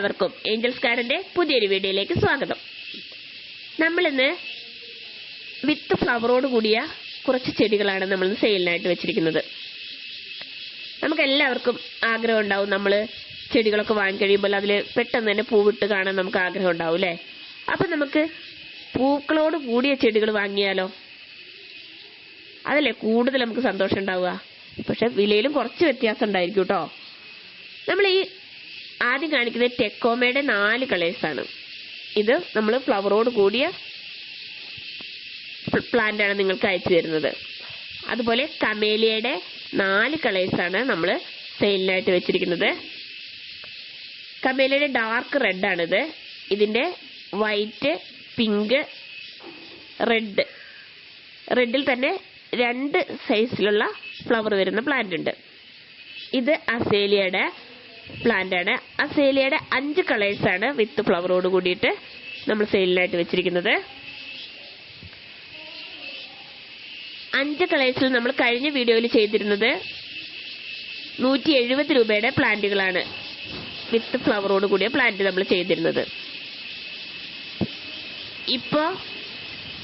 എല്ലാവർക്കും ഏഞ്ചൽസ് ഗാർഡന്റെ പുതിയൊരു വീഡിയോയിലേക്ക് സ്വാഗതം. നമ്മളിന്ന് വിത്ത് ഫ്ലവറോട് കൂടിയ കുറച്ച് ചെടികളാണ് നമ്മൾ സെയിലിനായിട്ട് വെച്ചിരിക്കുന്നത്. നമുക്ക് എല്ലാവർക്കും ആഗ്രഹം ഉണ്ടാവും നമ്മൾ ചെടികളൊക്കെ വാങ്ങിക്കഴിയുമ്പോൾ അതിൽ പെട്ടെന്ന് തന്നെ പൂവിട്ട് കാണാൻ നമുക്ക് ആഗ്രഹം ഉണ്ടാവും അല്ലേ? അപ്പം നമുക്ക് പൂക്കളോട് കൂടിയ ചെടികൾ വാങ്ങിയാലോ? അതല്ലേ കൂടുതൽ നമുക്ക് സന്തോഷം ഉണ്ടാവുക. പക്ഷെ വിലയിലും കുറച്ച് വ്യത്യാസം ഉണ്ടായിരിക്കും കേട്ടോ. നമ്മൾ ഈ ആദ്യം കാണിക്കുന്നത് ടെക്കോമയുടെ നാല് കളേഴ്സ് ആണ്. ഇത് നമ്മൾ ഫ്ലവറോട് കൂടിയ പ്ലാന്റ് ആണ് നിങ്ങൾക്ക് അയച്ചു തരുന്നത്. അതുപോലെ കമേലിയയുടെ നാല് കളേഴ്സ് ആണ് നമ്മൾ സെയിലിനായിട്ട് വെച്ചിരിക്കുന്നത്. കമേലിയയുടെ ഡാർക്ക് റെഡ് ആണിത്. ഇതിന്റെ വൈറ്റ് പിങ്ക് റെഡ് റെഡിൽ തന്നെ രണ്ട് സൈസിലുള്ള ഫ്ലവർ വരുന്ന പ്ലാന്റ് ഉണ്ട്. ഇത് അസേലിയയുടെ പ്ലാന്റ് ആണ് അസേലിയയുടെ അഞ്ച് കളേഴ്സ് ആണ് വിത്ത് ഫ്ലവറോട് കൂടിയിട്ട് നമ്മൾ സെയിലിനായിട്ട് വെച്ചിരിക്കുന്നത്. അഞ്ച് കളേഴ്സിൽ നമ്മൾ കഴിഞ്ഞ വീഡിയോയിൽ ചെയ്തിരുന്നത് നൂറ്റി എഴുപത് രൂപയുടെ പ്ലാന്റുകളാണ് വിത്ത് ഫ്ലവറോട് കൂടിയ പ്ലാന്റ് നമ്മൾ ചെയ്തിരുന്നത്. ഇപ്പോൾ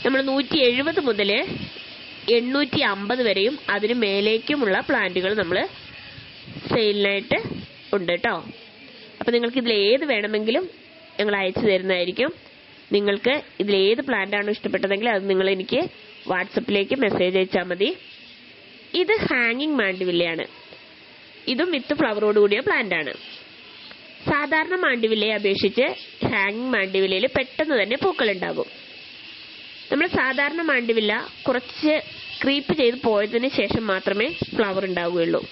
നമ്മൾ നൂറ്റി എഴുപത് മുതൽ എണ്ണൂറ്റി അമ്പത് വരെയും അതിന് മേലേക്കുമുള്ള പ്ലാന്റുകൾ നമ്മൾ സെയിലിനായിട്ട് ഉണ്ട് കേട്ടോ. അപ്പൊ നിങ്ങൾക്ക് ഇതിൽ ഏത് വേണമെങ്കിലും ഞങ്ങൾ അയച്ചു തരുന്നതായിരിക്കും. നിങ്ങൾക്ക് ഇതിൽ ഏത് പ്ലാന്റ് ഇഷ്ടപ്പെട്ടതെങ്കിൽ അത് നിങ്ങൾ എനിക്ക് വാട്സപ്പിലേക്ക് മെസ്സേജ് അയച്ചാൽ മതി. ഇത് ഹാങ്ങിങ് മാണ്ടിവില്ലയാണ് ഇതും വിത്ത് ഫ്ലവറോട് കൂടിയ പ്ലാന്റ് ആണ്. സാധാരണ മാണ്ടിവില്ലയെ അപേക്ഷിച്ച് ഹാങ്ങിങ് മാണ്ടിവില്ലയിൽ പെട്ടെന്ന് തന്നെ പൂക്കൾ ഉണ്ടാകും. നമ്മൾ സാധാരണ മാണ്ടിവില്ല കുറച്ച് ക്രീപ്പ് ചെയ്ത് പോയതിന് ശേഷം മാത്രമേ ഫ്ലവർ ഉണ്ടാവുകയുള്ളൂ.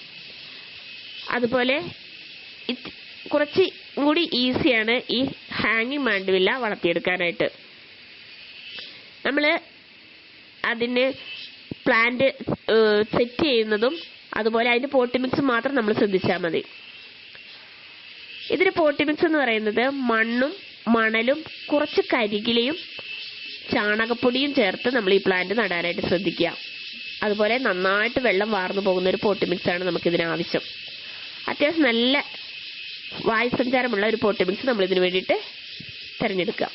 അതുപോലെ കുറച്ച് കൂടി ഈസിയാണ് ഈ ഹാങ്ങിങ് മാണ്ടുവില്ല വളർത്തിയെടുക്കാനായിട്ട്. നമ്മൾ അതിന് പ്ലാന്റ് സെറ്റ് ചെയ്യുന്നതും അതുപോലെ അതിന്റെ പോട്ടി മിക്സ് മാത്രം നമ്മൾ ശ്രദ്ധിച്ചാൽ മതി. ഇതിന് പോട്ടി മിക്സ് എന്ന് പറയുന്നത് മണ്ണും മണലും കുറച്ച് കരികിലയും ചാണകപ്പൊടിയും ചേർത്ത് നമ്മൾ ഈ പ്ലാന്റ് നടാനായിട്ട് ശ്രദ്ധിക്കുക. അതുപോലെ നന്നായിട്ട് വെള്ളം വാർന്നു പോകുന്ന ഒരു പോട്ടി മിക്സ് ആണ് നമുക്ക് ഇതിന് ആവശ്യം അത്യാവശ്യം നല്ല വായുസഞ്ചാരമുള്ള ഒരു പോട്ടി മിക്സ് നമ്മൾ ഇതിന് വേണ്ടിയിട്ട് തിരഞ്ഞെടുക്കുക.